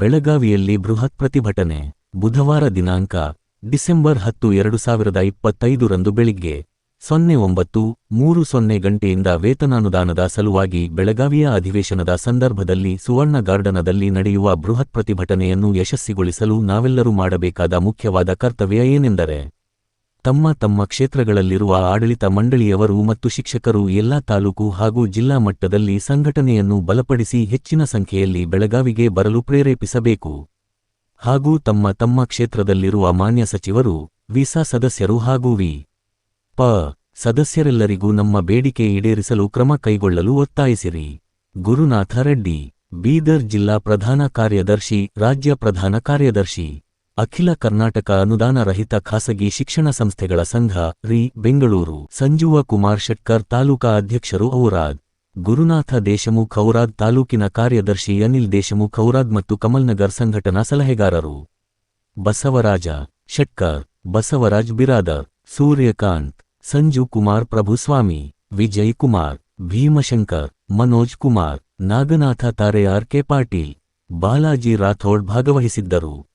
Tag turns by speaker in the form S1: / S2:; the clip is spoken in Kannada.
S1: ಬೆಳಗಾವಿಯಲ್ಲಿ ಬೃಹತ್ ಪ್ರತಿಭಟನೆ. ಬುಧವಾರ ದಿನಾಂಕ, ಡಿಸೆಂಬರ್ ಹತ್ತು, ಎರಡು ಸಾವಿರದ ಇಪ್ಪತ್ತೈದರಂದು ಬೆಳಿಗ್ಗೆ ಸೊನ್ನೆ ಒಂಬತ್ತು, ಮೂರು ಸೊನ್ನೆ ಗಂಟೆಯಿಂದ ವೇತನಾನುದಾನದ ಸಲುವಾಗಿ ಬೆಳಗಾವಿಯ ಅಧಿವೇಶನದ ಸಂದರ್ಭದಲ್ಲಿ ಸುವರ್ಣ ಗಾರ್ಡನದಲ್ಲಿ ನಡೆಯುವ ಬೃಹತ್ ಪ್ರತಿಭಟನೆಯನ್ನು ಯಶಸ್ವಿಗೊಳಿಸಲು ನಾವೆಲ್ಲರೂ ಮಾಡಬೇಕಾದ ಮುಖ್ಯವಾದ ಕರ್ತವ್ಯ ಏನೆಂದರೆ ತಮ್ಮ ತಮ್ಮ ಕ್ಷೇತ್ರಗಳಲ್ಲಿರುವ ಆಡಳಿತ ಮಂಡಳಿಯವರು ಮತ್ತು ಶಿಕ್ಷಕರು ಎಲ್ಲಾ ತಾಲೂಕು ಹಾಗೂ ಜಿಲ್ಲಾ ಮಟ್ಟದಲ್ಲಿ ಸಂಘಟನೆಯನ್ನು ಬಲಪಡಿಸಿ ಹೆಚ್ಚಿನ ಸಂಖ್ಯೆಯಲ್ಲಿ ಬೆಳಗಾವಿಗೆ ಬರಲು ಪ್ರೇರೇಪಿಸಬೇಕು. ಹಾಗೂ ತಮ್ಮ ತಮ್ಮ ಕ್ಷೇತ್ರದಲ್ಲಿರುವ ಮಾನ್ಯ ಸಚಿವರು, ವಿಸಾ ಸದಸ್ಯರು ಹಾಗೂ ವಿ. ಪ. ಸದಸ್ಯರೆಲ್ಲರಿಗೂ ನಮ್ಮ ಬೇಡಿಕೆ ಈಡೇರಿಸಲು ಕ್ರಮ ಕೈಗೊಳ್ಳಲು ಒತ್ತಾಯಿಸಿರಿ. ಗುರುನಾಥ ರೆಡ್ಡಿ, ಬೀದರ್ ಜಿಲ್ಲಾ ಪ್ರಧಾನ ಕಾರ್ಯದರ್ಶಿ, ರಾಜ್ಯ ಪ್ರಧಾನ ಕಾರ್ಯದರ್ಶಿ. ಅಖಿಲ ಕರ್ನಾಟಕ ಅನುದಾನ ರಹಿತ ಖಾಸಗಿ ಶಿಕ್ಷಣ ಸಂಸ್ಥೆಗಳ ಸಂಘ, ರಿ, ಬೆಂಗಳೂರು. ಸಂಜುವ ಕುಮಾರ್ ಶೆಟ್ಕರ್ ತಾಲೂಕಾ ಅಧ್ಯಕ್ಷರು ಔರಾದ್. ಗುರುನಾಥ ದೇಶಮುಖ್ ಔರಾದ್ ತಾಲೂಕಿನ ಕಾರ್ಯದರ್ಶಿ ಅನಿಲ್ ದೇಶಮುಖ್ ಔರಾದ್ ಮತ್ತು ಕಮಲ್ನಗರ್ ಸಂಘಟನಾ ಸಲಹೆಗಾರರು. ಬಸವರಾಜ ಶೆಟ್ಕರ್, ಬಸವರಾಜ್ ಬಿರಾದರ್, ಸೂರ್ಯಕಾಂತ್, ಸಂಜು ಕುಮಾರ್ ಪ್ರಭುಸ್ವಾಮಿ ವಿಜಯ್ ಕುಮಾರ್, ಭೀಮಶಂಕರ್, ಮನೋಜ್ ಕುಮಾರ್, ನಾಗನಾಥ ತಾರೆಯಾರ್ ಕೆ ಪಾಟೀಲ್, ಬಾಲಾಜಿ ರಾಥೋಡ್ ಭಾಗವಹಿಸಿದ್ದರು.